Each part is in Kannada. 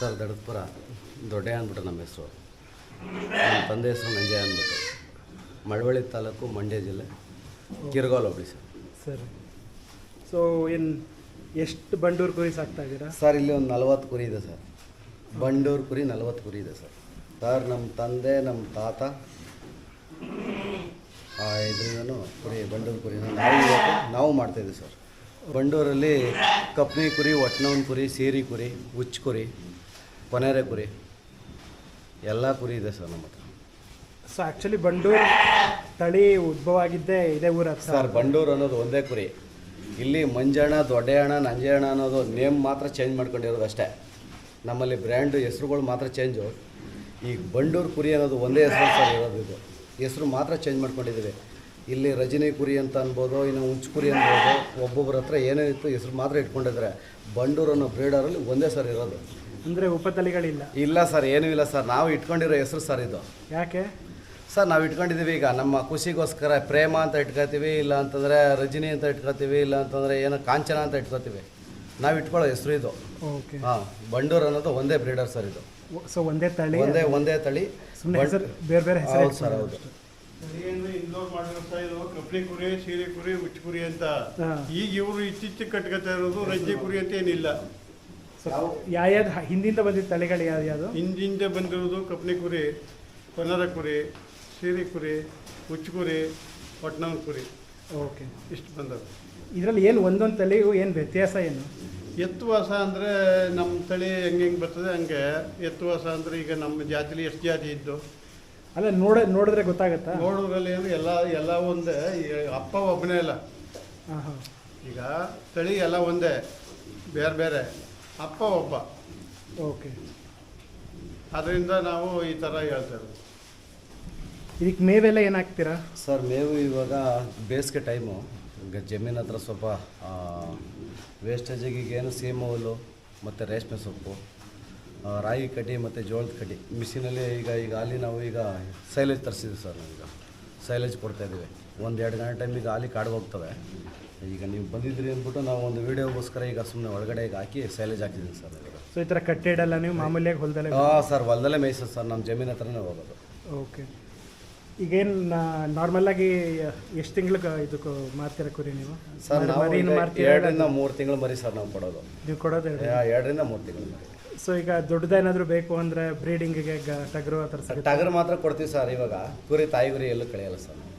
sir Dadadapura ದೊಡ್ಡೆ ಅಂದ್ಬಿಟ್ಟು ನಮ್ಮ ಹೆಸರು. ನಮ್ಮ ತಂದೆ ಹೆಸರು ನಂಜಯ ಅಂದ್ಬಿಟ್ಟು ಮಳವಳ್ಳಿ ತಾಲೂಕು ಮಂಡ್ಯ ಜಿಲ್ಲೆ ಕಿರ್ಗೋಲ್ ಹೋಬಳಿ ಸರ್. ಸರ್. ಸೊ ಏನು ಎಷ್ಟು ಬಂಡೂರು ಕುರಿ ಸಾಕ್ತಾ ಇದ್ದೀರಾ? ಸರ್ ಇಲ್ಲಿ ಒಂದು ನಲ್ವತ್ತು ಕುರಿ ಇದೆ ಸರ್. ಬಂಡೂರು ಕುರಿ ನಲ್ವತ್ತು ಕುರಿ ಇದೆ ಸರ್. ಸರ್ ನಮ್ಮ ತಂದೆ ನಮ್ಮ ತಾತ ಇದರಿಂದನೂ ಕುರಿ ಬಂಡೂರು ಕುರಿನ ನಾವು ನಾವು ಮಾಡ್ತಾಯಿದ್ದೀವಿ ಸರ್. ಬಂಡೂರಲ್ಲಿ ಕಪ್ನಿ ಕುರಿ ಒಟ್ನವನ್ ಕುರಿ ಸೀರಿ ಕುರಿ ಹುಚ್ಚ ಕುರಿ ಕೊನೆರೆ ಕುರಿ. ಎಲ್ಲ ಕುರಿ ಇದೆ ಸರ್ ನಮ್ಮ ಹತ್ರ. ಸೊ ಆ್ಯಕ್ಚುಲಿ ಬಂಡೂರು ತಳಿ ಉದ್ಭವ ಆಗಿದ್ದೇ ಇದೇ ಊರ ಸರ್ ಬಂಡೂರು ಅನ್ನೋದು ಒಂದೇ ಕುರಿ. ಇಲ್ಲಿ ಮಂಜಣ್ಣ ದೊಡ್ಡೆಯಣ್ಣ ನಂಜಣ್ಣ ಅನ್ನೋದು ನೇಮ್ ಮಾತ್ರ ಚೇಂಜ್ ಮಾಡ್ಕೊಂಡಿರೋದು ಅಷ್ಟೇ. ನಮ್ಮಲ್ಲಿ ಬ್ರ್ಯಾಂಡ್ ಹೆಸ್ರುಗಳು ಮಾತ್ರ ಚೇಂಜು ಈ ಬಂಡೂರು ಕುರಿ ಅನ್ನೋದು ಒಂದೇ ಹೆಸರು ಸರ್ ಇರೋದು ಇದು. ಹೆಸರು ಮಾತ್ರ ಚೇಂಜ್ ಮಾಡ್ಕೊಂಡಿದ್ದೀವಿ. ಇಲ್ಲಿ ರಜನಿ ಕುರಿ ಅಂತ ಅನ್ಬೋದು ಇನ್ನು ಉಂಚು ಕುರಿ ಅನ್ಬೋದು ಒಬ್ಬೊಬ್ಬರ ಹತ್ರ ಏನೇನಿತ್ತು ಹೆಸರು ಮಾತ್ರ ಇಟ್ಕೊಂಡಿದ್ದಾರೆ. ಬಂಡೂರು ಅನ್ನೋ ಬ್ರೀಡರಲ್ಲಿ ಒಂದೇ ಸರ್ ಇರೋದು. ಅಂದರೆ ಉಪತಳಿಗಳಿಲ್ಲ. ಇಲ್ಲ ಸರ್ ಏನೂ ಇಲ್ಲ ಸರ್. ನಾವು ಇಟ್ಕೊಂಡಿರೋ ಹೆಸರು ಸರ್ ಇದು. ಯಾಕೆ? ಸರ್ ನಾವು ಇಟ್ಕೊಂಡಿದ್ದೀವಿ ಈಗ ನಮ್ಮ ಖುಷಿಗೋಸ್ಕರ ಪ್ರೇಮ ಅಂತ ಇಟ್ಕೋತೀವಿ ಇಲ್ಲ ಅಂತಂದರೆ ರಜಿನಿ ಅಂತ ಇಟ್ಕೋತೀವಿ ಇಲ್ಲ ಅಂತಂದರೆ ಏನೋ ಕಾಂಚನ ಅಂತ ಇಟ್ಕೋತೀವಿ. ನಾವು ಇಟ್ಕೊಳ್ಳೋ ಹೆಸರು ಇದು. ಓಕೆ. ಹಾಂ ಬಂಡೂರು ಅನ್ನೋದು ಒಂದೇ ಬ್ರೀಡರ್ ಸರ್ ಇದು. ಸೊ ಒಂದೇ ತಳಿ? ಒಂದೇ ಒಂದೇ ತಳಿ. ಸುಮ್ಮನೆ ಹೆಸರು ಬೇರೆ ಬೇರೆ ಹೆಸರು ಹೌದು ಸರ್ ಹೌದು. ಇಂದೋರ್ ಮಾಡಿರ್ತಾ ಇದು. ಕಪ್ಲಿ ಕುರಿ ಸೀರೆ ಕುರಿ ಉಚ್ಚ ಕುರಿ ಅಂತ ಈಗ ಇವರು ಇತ್ತೀಚೆಗೆ ಕಟ್ಕೊತಾ ಇರೋದು ರಜ್ಜೆ ಕುರಿ ಅಂತ ಏನಿಲ್ಲ. ಯಾವ್ಯಾವ್ದು ಹಿಂದಿಂದ ಬಂದಿದ್ದ ತಲೆಗಳು ಯಾವ್ದು ಹಿಂದಿಂದ ಬಂದಿರೋದು ಕಪ್ಪನಿ ಕುರಿ ಕೊನರ ಕುರಿ ಸೀರೆ ಕುರಿ ಹುಚ್ಚು ಕುರಿ ಒಟ್ನವನ್ ಕುರಿ. ಓಕೆ. ಇಷ್ಟು ಬಂದವು. ಇದರಲ್ಲಿ ಏನು ಒಂದೊಂದು ತಳಿಗೂ ಏನು ವ್ಯತ್ಯಾಸ ಏನು? ಎತ್ತುವಾಸ ಅಂದರೆ ನಮ್ಮ ತಳಿ ಹೆಂಗೆ ಹೆಂಗೆ ಬರ್ತದೆ ಹಂಗೆ. ಎತ್ತುವಾಸ ಅಂದರೆ ಈಗ ನಮ್ಮ ಜಾತಿಲಿ ಎಷ್ಟು ಜಾತಿ ಇದ್ದು? ಅಲ್ಲ ನೋಡ ನೋಡಿದ್ರೆ ಗೊತ್ತಾಗತ್ತಾ? ನೋಡೋದ್ರಲ್ಲಿ ಏನು ಎಲ್ಲ ಎಲ್ಲ ಒಂದೇ. ಅಪ್ಪ ಒಬ್ಬನೇ ಹಾಂ ಈಗ ತಳಿ ಎಲ್ಲ ಒಂದೇ. ಬೇರೆ ಬೇರೆ. ಅಪ್ಪ ಒಬ್ಬ. ಓಕೆ ಅದರಿಂದ ನಾವು ಈ ಥರ ಹೇಳ್ತಾ ಇರೋದು. ಇದಕ್ಕೆ ಮೇವೆಲ್ಲ ಏನಾಗ್ತೀರಾ ಹಾಕ್ತೀರಾ? ಸರ್ ಮೇವು ಇವಾಗ ಬೇಸಿಗೆ ಟೈಮು. ಈಗ ಜಮೀನ್ ಹತ್ರ ಸ್ವಲ್ಪ ವೇಸ್ಟೇಜಿಗೆ ಏನು ಸೇಮ್ ಹುಲ್ಲು ಮತ್ತು ರೇಷ್ಮೆ ಸೊಪ್ಪು ಆ, ರಾಗಿ ಕಡ್ಡಿ ಮತ್ತು ಜೋಳದ ಕಡ್ಡಿ. ಮಿಷಿನಲ್ಲಿ ಈಗ ಈಗ ಅಲ್ಲಿ ನಾವು ಈಗ ಸೈಲೇಜ್ ತರಿಸಿದ್ವಿ ಸರ್ ನಾವೀಗ. ಸೈಲೇಜ್ ಕೊಡ್ತಾಯಿದ್ದೀವಿ ಒಂದು ಎರಡು ಗಂಟೆ ಟೈಮ್ ಈಗ ಅಲ್ಲಿ ಕಾಡು ಹೋಗ್ತವೆ. ಈಗ ನೀವು ಬಂದಿದ್ರಿ ಅಂದ್ಬಿಟ್ಟು ನಾವು ಒಂದು ವಿಡಿಯೋಗೋಸ್ಕರ ಈಗ ಸುಮ್ಮನೆ ಒಳಗಡೆ ಈಗ ಹಾಕಿ ಸೈಲೇಜ್ ಹಾಕಿದ್ದೀನಿ ಸರ್ ಸೊ ಈ ಥರ ಕಟ್ಟಿಡಲ್ಲ ನೀವು ಮಾಮೂಲಿಯಾಗಿ ಹೊಲದಲ್ಲೇ ಹಾಂ ಸರ್ ಹೊಲದಲ್ಲೇ ಮೇಯ್ಸೋದು ಸರ್ ನಮ್ಮ ಜಮೀನ್ ಹತ್ರನೇ ಹೋಗೋದು. ಓಕೆ ಈಗೇನು ನಾರ್ಮಲ್ಲಾಗಿ ಎಷ್ಟು ತಿಂಗ್ಳಿಗೆ ಇದಕ್ಕೆ ಮಾರ್ತೀರ ಕುರಿ ನೀವು? ಸರ್ ನಾವು ಮರಿನ ಈಗ ಮಾರ್ತೀರಾ ಎರಡರಿಂದ ಮೂರು ತಿಂಗಳು ಮರಿ ಸರ್ ನಾವು ಕೊಡೋದು. ನೀವು ಕೊಡೋದು ಹೇಳಿ. ಎರಡರಿಂದ ಮೂರು ತಿಂಗಳು ಮರಿ. ಸೊ ಈಗ ದೊಡ್ಡದೇನಾದರೂ ಬೇಕು ಅಂದರೆ ಬ್ರೀಡಿಂಗಿಗೆ ಟಗರು ಆ ಥರ ಸರ್ ಟಗರು ಮಾತ್ರ ಕೊಡ್ತೀವಿ ಸರ್ ಇವಾಗ ಕುರಿ ತಾಯಿ ಕುರಿ ಎಲ್ಲೂ ಕಳೆಯಲ್ಲ ಸರ್. ನಾವು.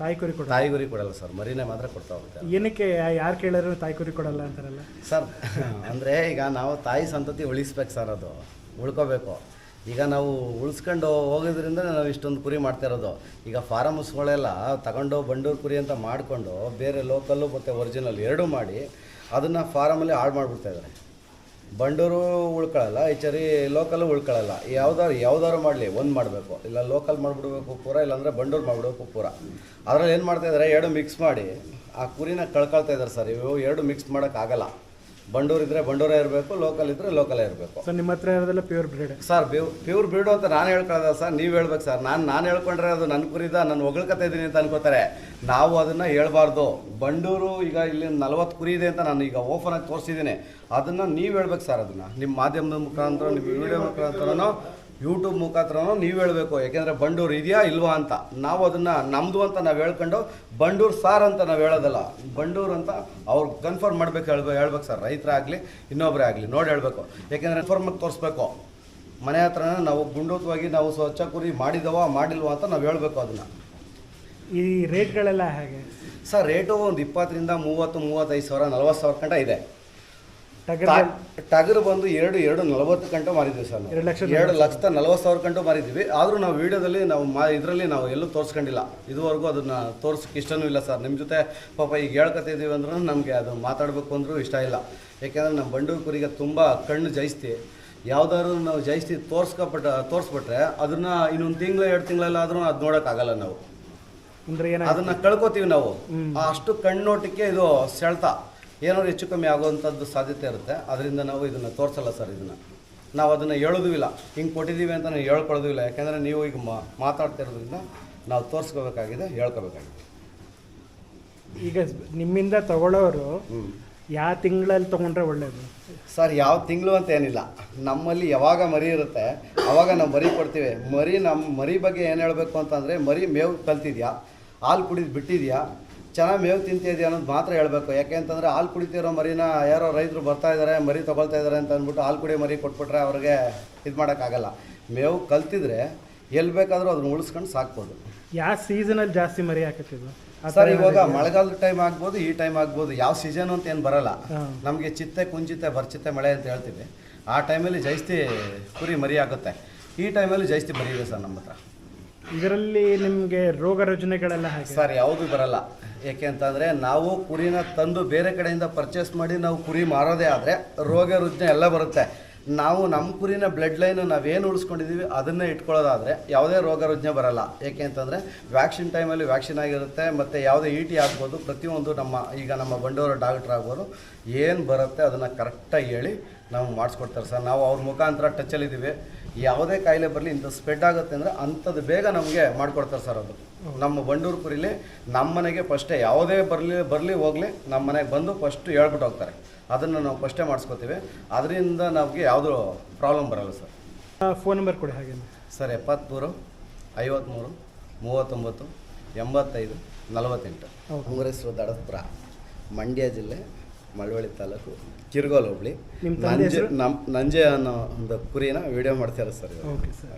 ತಾಯಿ ಕುರಿ ಕೊಡ ತಾಯಿ ಗುರಿ ಕೊಡಲ್ಲ ಸರ್ ಮರಿನೇ ಮಾತ್ರ ಕೊಡ್ತಾ ಹೋಗ್ತಾರೆ ಏನಕ್ಕೆ ಯಾರು ಕೇಳಿದ್ರು ತಾಯಿ ಕುರಿ ಕೊಡಲ್ಲ ಅಂತಾರಲ್ಲ? ಸರ್ ಅಂದರೆ ಈಗ ನಾವು ತಾಯಿ ಸಂತತಿ ಉಳಿಸ್ಬೇಕು ಸರ್ ಅದು ಉಳ್ಕೋಬೇಕು. ಈಗ ನಾವು ಉಳಿಸ್ಕೊಂಡು ಹೋಗೋದ್ರಿಂದ ನಾವು ಇಷ್ಟೊಂದು ಕುರಿ ಮಾಡ್ತಾ ಇರೋದು. ಈಗ ಫಾರಮ್ಸ್ಗಳೆಲ್ಲ ತಗೊಂಡು ಬಂಡೂರು ಕುರಿ ಅಂತ ಮಾಡಿಕೊಂಡು ಬೇರೆ ಲೋಕಲ್ಲು ಮತ್ತು ಒರಿಜಿನಲ್ ಎರಡೂ ಮಾಡಿ ಅದನ್ನು ಫಾರಮಲ್ಲಿ ಹಾಳು ಮಾಡಿಬಿಡ್ತಾ ಇದ್ದಾರೆ. ಬಂಡೂರು ಉಳ್ಕೊಳ್ಳಲ್ಲ ಈಚರಿ ಲೋಕಲ್ ಉಳ್ಕೊಳ್ಳಲ್ಲ. ಯಾವ್ದಾರು ಯಾವ್ದಾರು ಮಾಡಲಿ, ಒಂದು ಮಾಡಬೇಕು. ಇಲ್ಲ ಲೋಕಲ್ ಮಾಡಿಬಿಡ್ಬೇಕು ಪೂರ, ಇಲ್ಲಾಂದರೆ ಬಂಡೂರು ಮಾಡಿಬಿಡ್ಬೇಕು ಪೂರ. ಅದರಲ್ಲಿ ಏನು ಮಾಡ್ತಾ ಇದ್ದಾರೆ ಎರಡು ಮಿಕ್ಸ್ ಮಾಡಿ, ಆ ಕುರಿನ ಕಳ್ಕೊಳ್ತಾ ಇದ್ದಾರೆ ಸರ್. ಇವು ಎರಡು ಮಿಕ್ಸ್ ಮಾಡೋಕ್ಕಾಗಲ್ಲ ಬಂಡೂರು ಇದ್ರೆ ಬಂಡೂರೇ ಇರಬೇಕು ಲೋಕಲ್ ಇದ್ರೆ ಲೋಕಲೇ ಇರಬೇಕು. ಸೊ ನಿಮ್ಮ ಹತ್ರ ಇರೋದೆಲ್ಲ pure breed sir pure pure breed ಅಂತ ನಾನು ಹೇಳ್ಕೊಳ್ಳೋದ ಸರ್ ನೀವು ಹೇಳ್ಬೇಕು ಸರ್ ನಾನು ನಾನು ಹೇಳ್ಕೊಂಡ್ರೆ ಅದು ನನ್ನ ಕುರಿದ ನಾನು ಹೊಗಳ್ಕೊತಾ ಇದ್ದೀನಿ ಅಂತ ಅನ್ಕೋತಾರೆ. ನಾವು ಅದನ್ನು ಹೇಳ್ಬಾರ್ದು. ಬಂಡೂರು ಈಗ ಇಲ್ಲಿ ನಲ್ವತ್ತು ಕುರಿ ಇದೆ ಅಂತ ನಾನು ಈಗ ಓಪನ್ ಆಗಿ ತೋರಿಸಿದ್ದೀನಿ. ಅದನ್ನು ನೀವು ಹೇಳ್ಬೇಕು ಸರ್ ಅದನ್ನು. ನಿಮ್ಮ ಮಾಧ್ಯಮದ ಮುಖಾಂತರ ನಿಮ್ಮ ವಿಡಿಯೋ ಮುಖಾಂತರನೋ ಯೂಟ್ಯೂಬ್ ಮುಖಾಂತರನೂ ನೀವು ಹೇಳಬೇಕು. ಯಾಕೆಂದರೆ ಬಂಡೂರು ಇದೆಯಾ ಇಲ್ವಾ ಅಂತ. ನಾವು ಅದನ್ನು ನಮ್ಮದು ಅಂತ ನಾವು ಹೇಳ್ಕೊಂಡು ಬಂಡೂರು ಸಾರ್ ಅಂತ ನಾವು ಹೇಳೋದಲ್ಲ. ಬಂಡೂರು ಅಂತ ಅವ್ರು ಕನ್ಫರ್ಮ್ ಮಾಡ್ಬೇಕು ಹೇಳ್ಬೇಕು ಹೇಳ್ಬೇಕು ಸರ್. ರೈತರಾಗಲಿ ಇನ್ನೊಬ್ಬರೇ ಆಗಲಿ. ನೋಡಿ ಹೇಳಬೇಕು. ಯಾಕೆಂದರೆ ಕನ್ಫರ್ಮಾಗಿ ತೋರಿಸ್ಬೇಕು. ಮನೆ ಹತ್ರನೇ ನಾವು ಗುಂಡೂತವಾಗಿ ನಾವು ಸ್ವಚ್ಛ ಕುರಿ ಮಾಡಿದವ ಮಾಡಿಲ್ವಾ ಅಂತ ನಾವು ಹೇಳಬೇಕು ಅದನ್ನು. ಈ ರೇಟ್ಗಳೆಲ್ಲ ಹೇಗೆ? ಸರ್ ರೇಟು ಒಂದು ಇಪ್ಪತ್ತರಿಂದ ಮೂವತ್ತು ಮೂವತ್ತೈದು ಸಾವಿರ ನಲ್ವತ್ತು ಸಾವಿರ ಗಂಟ ಇದೆ. ಟಗರ್ ಬಂದು ಎರಡು ಎರಡು ನಲವತ್ತು ಗಂಟೆ ಮಾರಿದ್ವಿ ಸರ್. ಎರಡು ಲಕ್ಷದ ಎರಡು ಲಕ್ಷದ ನಲವತ್ತು ಸಾವಿರ ಗಂಟು ಮಾರಿದ್ವಿ. ಆದರೂ ನಾವು ವಿಡಿಯೋದಲ್ಲಿ ನಾವು ಮಾ ಇದರಲ್ಲಿ ನಾವು ಎಲ್ಲೂ ತೋರಿಸ್ಕೊಂಡಿಲ್ಲ. ಇದುವರೆಗೂ ಅದನ್ನು ತೋರ್ಸಕ್ಕೆ ಇಷ್ಟನೂ ಇಲ್ಲ ಸರ್. ನಿಮ್ಮ ಜೊತೆ ಪಾಪ ಈಗ ಹೇಳ್ಕೊತಿದ್ದೀವಿ ಅಂದ್ರೂ ನಮಗೆ ಅದು ಮಾತಾಡಬೇಕು ಅಂದರೂ ಇಷ್ಟ ಇಲ್ಲ. ಯಾಕೆಂದರೆ ನಮ್ಮ ಬಂಡೂರು ಕುರಿಗೆ ತುಂಬ ಕಣ್ಣು ಜಯಿಸ್ತಿ. ಯಾವ್ದಾದ್ರು ನಾವು ಜಯಿಸ್ತಿ ತೋರ್ಸ್ಕೊಬಿಟ್ಟ ತೋರಿಸ್ಬಿಟ್ರೆ ಅದನ್ನು ಇನ್ನೊಂದು ತಿಂಗಳು ಎರಡು ತಿಂಗಳಲ್ಲಾದ್ರೂ ಅದು ನೋಡೋಕ್ಕಾಗಲ್ಲ ನಾವು. ಅದನ್ನ ಕಳ್ಕೊತೀವಿ ನಾವು. ಅಷ್ಟು ಕಣ್ಣೋಟಕ್ಕೆ ಇದು ಸೆಳ್ತ. ಏನಾದ್ರು ಹೆಚ್ಚು ಕಮ್ಮಿ ಆಗುವಂಥದ್ದು ಸಾಧ್ಯತೆ ಇರುತ್ತೆ. ಅದರಿಂದ ನಾವು ಇದನ್ನು ತೋರಿಸಲ್ಲ ಸರ್ ಇದನ್ನು. ನಾವು ಅದನ್ನು ಹೇಳೋದು ಇಲ್ಲ. ಹಿಂಗೆ ಕೊಟ್ಟಿದ್ದೀವಿ ಅಂತ ನಾವು ಹೇಳ್ಕೊಳ್ಳೋದು ಇಲ್ಲ. ಯಾಕೆಂದರೆ ನೀವು ಈಗ ಮಾ ಮಾತಾಡ್ತಿರೋದ್ರಿಂದ ನಾವು ತೋರಿಸ್ಕೋಬೇಕಾಗಿದೆ ಹೇಳ್ಕೋಬೇಕಾಗಿದೆ. ಈಗ ನಿಮ್ಮಿಂದ ತಗೊಳ್ಳೋರು ಯಾವ ತಿಂಗಳಲ್ಲಿ ತೊಗೊಂಡ್ರೆ ಒಳ್ಳೆಯದು ಸರ್ ಯಾವ ತಿಂಗಳು ಅಂತ ಏನಿಲ್ಲ. ನಮ್ಮಲ್ಲಿ ಯಾವಾಗ ಮರಿ ಇರುತ್ತೆ ಅವಾಗ ನಾವು ಮರಿ ಕೊಡ್ತೀವಿ. ಮರಿ ನಮ್ಮ ಮರಿ ಬಗ್ಗೆ ಏನು ಹೇಳಬೇಕು ಅಂತಂದರೆ ಮರಿ ಮೇವು ಕಲ್ತಿದ್ಯಾ? ಹಾಲು ಕುಡಿದು ಬಿಟ್ಟಿದ್ಯಾ? ಚೆನ್ನಾಗಿ ಮೇವು ತಿಂತಿದ್ಯಾ ಅನ್ನೋದು ಮಾತ್ರ ಹೇಳಬೇಕು. ಯಾಕೆ ಅಂತಂದರೆ ಹಾಲು ಕುಡಿತಿರೋ ಮರಿನ ಯಾರೋ ರೈತರು ಬರ್ತಾ ಇದ್ದಾರೆ ಮರಿ ತೊಗೊಳ್ತಾ ಇದ್ದಾರೆ ಅಂತ ಅಂದ್ಬಿಟ್ಟು ಹಾಲು ಕುಡಿಯೋ ಮರಿ ಕೊಟ್ಬಿಟ್ರೆ ಅವ್ರಿಗೆ ಇದು ಮಾಡೋಕ್ಕಾಗಲ್ಲ ಮೇವು ಕಲ್ತಿದ್ರೆ ಎಲ್ಲಿ ಬೇಕಾದರೂ ಅದನ್ನ ಉಳಿಸ್ಕೊಂಡು ಸಾಕ್ಬೋದು. ಯಾವ ಸೀಸನಲ್ಲಿ ಜಾಸ್ತಿ ಮರಿ ಹಾಕುತ್ತಿದ್ದು ಸರ್ ಇವಾಗ ಮಳೆಗಾಲದ ಟೈಮ್ ಆಗ್ಬೋದು ಈ ಟೈಮ್ ಆಗ್ಬೋದು. ಯಾವ ಸೀಸನ್ ಅಂತ ಏನು ಬರಲ್ಲ. ನಮಗೆ ಚಿತ್ತೆ ಕುಂಚಿತ್ತೆ ಬರ್ಚಿತ್ತೆ ಮಳೆ ಅಂತ ಹೇಳ್ತೀವಿ. ಆ ಟೈಮಲ್ಲಿ ಜಾಸ್ತಿ ಕುರಿ ಮರಿ ಆಗುತ್ತೆ. ಈ ಟೈಮಲ್ಲಿ ಜಾಸ್ತಿ ಮರಿ ಇದೆ ಸರ್ ನಮ್ಮ ಹತ್ರ ಇದರಲ್ಲಿ ನಿಮಗೆ ರೋಗ ರುಜಿನಗಳೆಲ್ಲ ಹಾಗೆ? ಸರ್, ಯಾವುದು ಬರಲ್ಲ. ಏಕೆ ಅಂತಂದರೆ ನಾವು ಕುರಿನ ತಂದು ಬೇರೆ ಕಡೆಯಿಂದ ಪರ್ಚೇಸ್ ಮಾಡಿ ನಾವು ಕುರಿ ಮಾರೋದೇ ಆದರೆ ರೋಗ ರುಜಿನ ಎಲ್ಲ ಬರುತ್ತೆ. ನಾವು ನಮ್ಮ ಕುರಿನ ಬ್ಲಡ್ ಲೈನ್ ನಾವೇನು ಉಳಿಸ್ಕೊಂಡಿದ್ದೀವಿ ಅದನ್ನೇ ಇಟ್ಕೊಳ್ಳೋದಾದರೆ ಯಾವುದೇ ರೋಗ ರುಜಿನ ಬರಲ್ಲ. ಏಕೆ ಅಂತಂದರೆ ವ್ಯಾಕ್ಸಿನ್ ಟೈಮಲ್ಲಿ ವ್ಯಾಕ್ಸಿನ್ ಆಗಿರುತ್ತೆ, ಮತ್ತು ಯಾವುದೇ ಇ ಟಿ ಆಗ್ಬೋದು, ಪ್ರತಿಯೊಂದು ನಮ್ಮ ಈಗ ನಮ್ಮ ಬಂಡೋರ ಡಾಕ್ಟ್ರ್ ಆಗ್ಬೋದು, ಏನು ಬರುತ್ತೆ ಅದನ್ನು ಕರೆಕ್ಟಾಗಿ ಹೇಳಿ ನಾವು ಮಾಡಿಸ್ಕೊಡ್ತಾರೆ ಸರ್. ನಾವು ಅವ್ರ ಮುಖಾಂತರ ಟಚ್ಚಲ್ಲಿದ್ದೀವಿ ಯಾವುದೇ ಕಾಯಿಲೆ ಬರಲಿ ಇಂಥ ಸ್ಪ್ರೆಡ್ ಆಗುತ್ತೆ ಅಂದರೆ ಅಂಥದ್ದು ಬೇಗ ನಮಗೆ ಮಾಡಿಕೊಡ್ತಾರೆ ಸರ್ ಅದು. ನಮ್ಮ ಬಂಡೂರು ಕುರಿಲಿ ನಮ್ಮ ಮನೆಗೆ ಫಸ್ಟೇ ಯಾವುದೇ ಬರಲಿ ಬರಲಿ ಹೋಗಲಿ ನಮ್ಮ ಮನೆಗೆ ಬಂದು ಫಸ್ಟು ಹೇಳ್ಬಿಟ್ಟು ಹೋಗ್ತಾರೆ. ಅದನ್ನು ನಾವು ಫಸ್ಟೇ ಮಾಡಿಸ್ಕೋತೀವಿ. ಅದರಿಂದ ನಮಗೆ ಯಾವುದೂ ಪ್ರಾಬ್ಲಮ್ ಬರಲ್ಲ ಸರ್. ಫೋನ್ ನಂಬರ್ ಕೊಡಿ ಹಾಗೆ ಸರ್ ಎಪ್ಪತ್ತ್ಮೂರು ಐವತ್ತ್ಮೂರು ಮೂವತ್ತೊಂಬತ್ತು ಎಂಬತ್ತೈದು ನಲವತ್ತೆಂಟು. ಕಾಂಗ್ರೆಸ್ ದಡಪುರ ಮಂಡ್ಯ ಜಿಲ್ಲೆ ಮಳವಳ್ಳಿ ತಾಲೂಕು ಕಿರ್ಗೋಲ್ ಹೋಬಳಿ. ನಂಜೆ ನಮ್ಮ ನಂಜೆ ಅನ್ನೋ ಒಂದು ಕುರಿನ ವಿಡಿಯೋ ಮಾಡ್ತಾರೆ ಸರ್ ಓಕೆ ಸರ್